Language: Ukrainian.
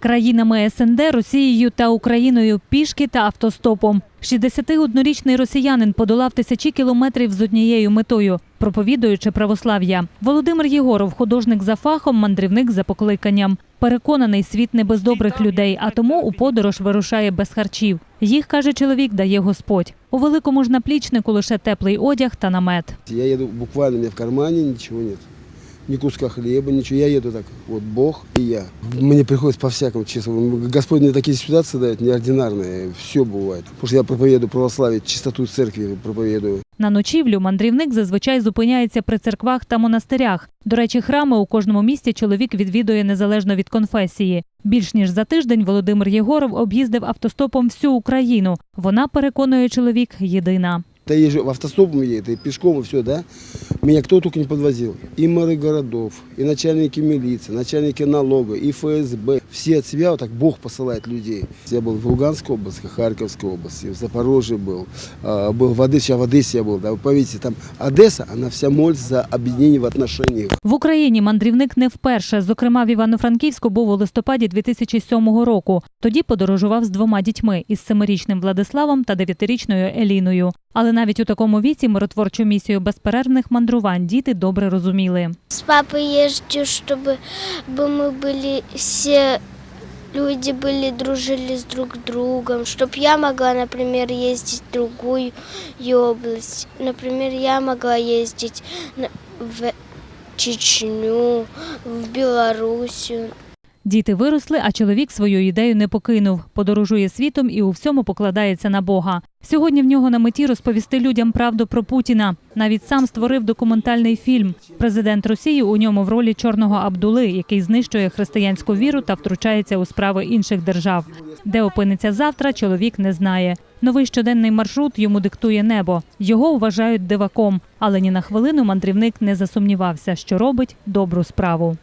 Країнами СНД, Росією та Україною пішки та автостопом. 61-річний росіянин подолав тисячі кілометрів з однією метою, проповідуючи православ'я. Володимир Єгоров, художник за фахом, мандрівник за покликанням. Переконаний, світ не без добрих людей, а тому у подорож вирушає без харчів. Їх, каже чоловік, дає Господь. У великому ж наплічнику лише теплий одяг та намет. Я еду буквально, меня в кармане ничего нет. Ни куска хлеба, ничего. Я еду так, вот Бог и я. Мне приходится по-всякому, честно. Господь мне такие ситуации дает, неординарные. Все бывает. Потому что я проповедую православие, чистоту церкви проповедую. На ночівлю мандрівник зазвичай зупиняється при церквах та монастирях. До речі, храми у кожному місті чоловік відвідує незалежно від конфесії. Більш ніж за тиждень Володимир Єгоров об'їздив автостопом всю Україну. Вона переконує чоловік єдина. Я же в автостопом едет, и пешком, и все, да? Меня кто только не подвозил. И мэры городов, и начальники милиции, начальники налога, и ФСБ. Все от себя вот так Бог посылает людей. Я был в Луганской области, Харьковской области, в Запорожье был, а, был в Одессе, а в Одессе я был, да, вы поверите, там Одесса, она вся молится за объединение в отношениях. В Україні мандрівник не вперше. Зокрема, в Івано-Франківську був у листопаді 2007 року. Тоді подорожував з двома дітьми із семирічним Владиславом та дев'ятирічною Еліною. Але навіть у такому віці миротворчу місію безперервних мандрувань діти добре розуміли. С папой езжу, чтобы бы мы были все люди были дружили с друг другом, чтобы я могла, например, ездить в другую область. Например, я могла ездить на- в Чечню, в Белоруссию. Діти виросли, а чоловік свою ідею не покинув. Подорожує світом і у всьому покладається на Бога. Сьогодні в нього на меті розповісти людям правду про Путіна. Навіть сам створив документальний фільм. Президент Росії у ньому в ролі чорного Абдули, який знищує християнську віру та втручається у справи інших держав. Де опиниться завтра, чоловік не знає. Новий щоденний маршрут йому диктує небо. Його вважають диваком, але ні на хвилину мандрівник не засумнівався, що робить добру справу.